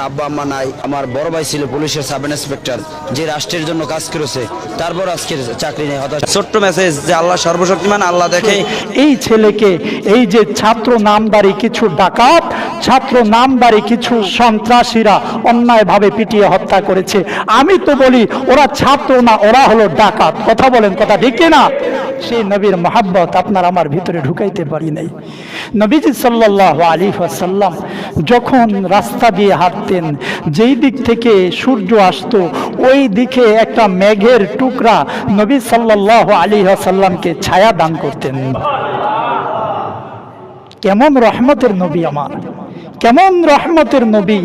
আব্বা আম্মা নাই। আমার বড় ভাই ছিল পুলিশের সাব ইন্সপেক্টর যে রাষ্ট্রের জন্য কাজ করেছে। তারপর আজকের চাকরি নেই হতাশ। ছোট্ট মেসেজ যে আল্লাহ সর্বশক্তিমান আল্লাহ দেখে। এই ছেলেকে এই যে ছাত্র নামদারি কিছু ডাকাত ছাত্র নামদারি কিছু সন্ত্রাসীরা অন্যায়ভাবে পিটিয়ে হত্যা করেছে। আমি তো বলি ওরা ছাত্র না ওরা হলো ডাকাত। কথা বলেন কথা ঠিক না সেই নবীর মহাব্বত আপনার আমার ভিতরে ঢুকাইতে পারি নাই। নবীজি সাল্লাহ আলী সাল্লাম যখন রাস্তা দিয়ে হাঁটতেন, যেই দিক থেকে সূর্য আসতো, ওই দিকে একটা মেঘের টুকরা নবী সাল্লাহ আলী সাল্লামকে ছায়া দান করতেন। কেমন রহমতের নবী আমার, কেমন রহমতের নবী।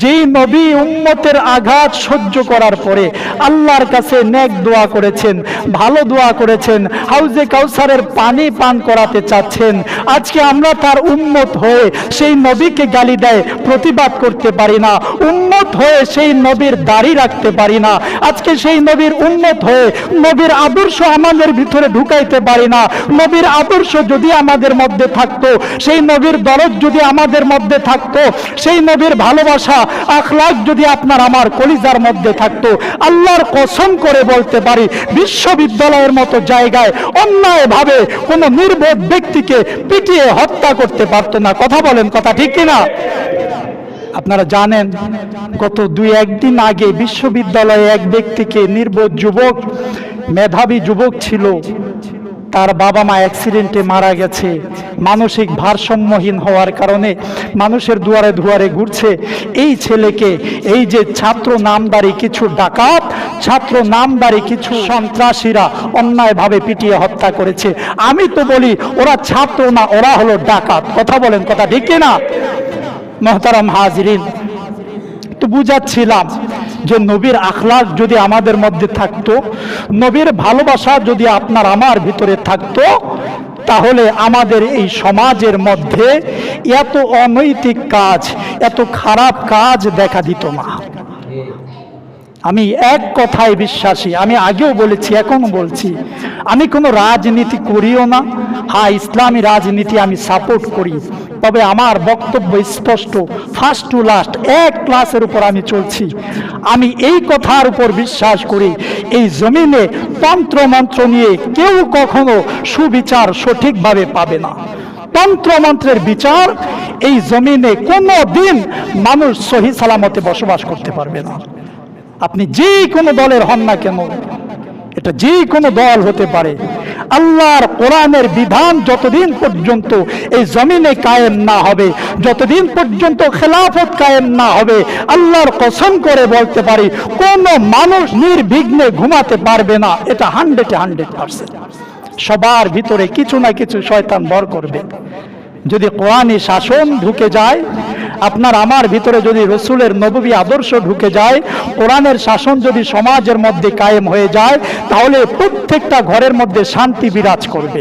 যেই নবী উম্মতের আঘাত সহ্য করার পরে আল্লাহর কাছে নেক দোয়া করেছেন, ভালো দোয়া করেছেন, হাউজে কাউসারের পানি পান করাতে চাচ্ছেন। আজকে আমরা তার উম্মত হয়ে সেই নবীকে গালি দেয়, প্রতিবাদ করতে পারি না। উম্মত হয়ে সেই নবীর দাড়ি রাখতে পারি না। আজকে সেই নবীর উন্নত হয়ে নবীর আদর্শ আমাদের ভিতরে ঢুকাইতে পারি না। নবীর আদর্শ যদি আমাদের মধ্যে থাকতো, সেই নবীর দরদ যদি আমাদের মধ্যে থাকতো, সেই নবীর ভালোবাসা আখলাক যদি আপনার আমার কলিজার মধ্যে থাকতো, আল্লাহর কসম করে বলতে পারি, বিশ্ববিদ্যালয়ের মতো জায়গায় অন্যায়ভাবে কোনো নির্বোধ ব্যক্তিকে পিটিয়ে হত্যা করতে পারতো না। কথা বলেন, কথা ঠিক কিনা? আপনারা জানেন, গত দুই একদিন আগে বিশ্ববিদ্যালয়ে এক ব্যক্তিকে নির্বোধ যুবক, মেধাবী যুবক ছিল। তার বাবা মা অ্যাক্সিডেন্টে মারা গেছে। মানসিক ভারসাম্যহীন হওয়ার কারণে মানুষের দুয়ারে দুয়ারে ঘুরছে। এই ছেলেকে, এই যে ছাত্র নামদারি কিছু ডাকাত, ছাত্র নামদারি কিছু সন্ত্রাসীরা অন্যায়ভাবে পিটিয়ে হত্যা করেছে। আমি তো বলি, ওরা ছাত্র না, ওরা হলো ডাকাত। কথা বলেন, কথা ঠিক না মহতারাম হাজরিন, তো বুঝাচ্ছিলাম যে নবীর আখলাক যদি আমাদের মধ্যে থাকতো, নবীর ভালোবাসা যদি আপনার আমার ভিতরে থাকতো, তাহলে আমাদের এই সমাজের মধ্যে এত অনৈতিক কাজ, এত খারাপ কাজ দেখা দিত না। আমি এক কথায় বিশ্বাসী, আমি আগেও বলেছি এখনও বলছি, আমি কোনো রাজনীতি করিও না। হ্যাঁ ইসলামী রাজনীতি আমি সাপোর্ট করি। তবে আমার বক্তব্য স্পষ্ট ফার্স্ট টু লাস্ট এক ক্লাসের উপর আমি চলছি। আমি এই কথার উপর বিশ্বাস করি, এই জমিনে তন্ত্র মন্ত্র নিয়ে কেউ কখনো সুবিচার সঠিকভাবে পাবে না। তন্ত্রমন্ত্রের বিচার, এই জমিনে কোনো দিন মানুষ সহি সালামতে বসবাস করতে পারবে না। আপনি যে কোনো দলের হন না কেন, এটা যে কোনো দল হতে পারে। আল্লাহর কোরআনের বিধান যতদিন পর্যন্ত এই জমিনে কায়েম না হবে, যতদিন পর্যন্ত খেলাফত কায়েম না হবে, আল্লাহর কসম করে বলতে পারি, কোনো মানুষ নির্বিঘ্নে ঘুমাতে পারবে না। এটা হান্ড্রেডে হান্ড্রেড পার্সেন্ট সবার ভিতরে কিছু না কিছু শয়তান বর করবে। যদি কোরআনী শাসন ঢুকে যায় আপনার আমার ভিতরে যদি রসুলের নবী আদর্শ ঢুকে যায়, কোরআনের শাসন যদি সমাজের মধ্যে কায়েম হয়ে যায়, তাহলে প্রত্যেকটা ঘরের মধ্যে শান্তি বিরাজ করবে।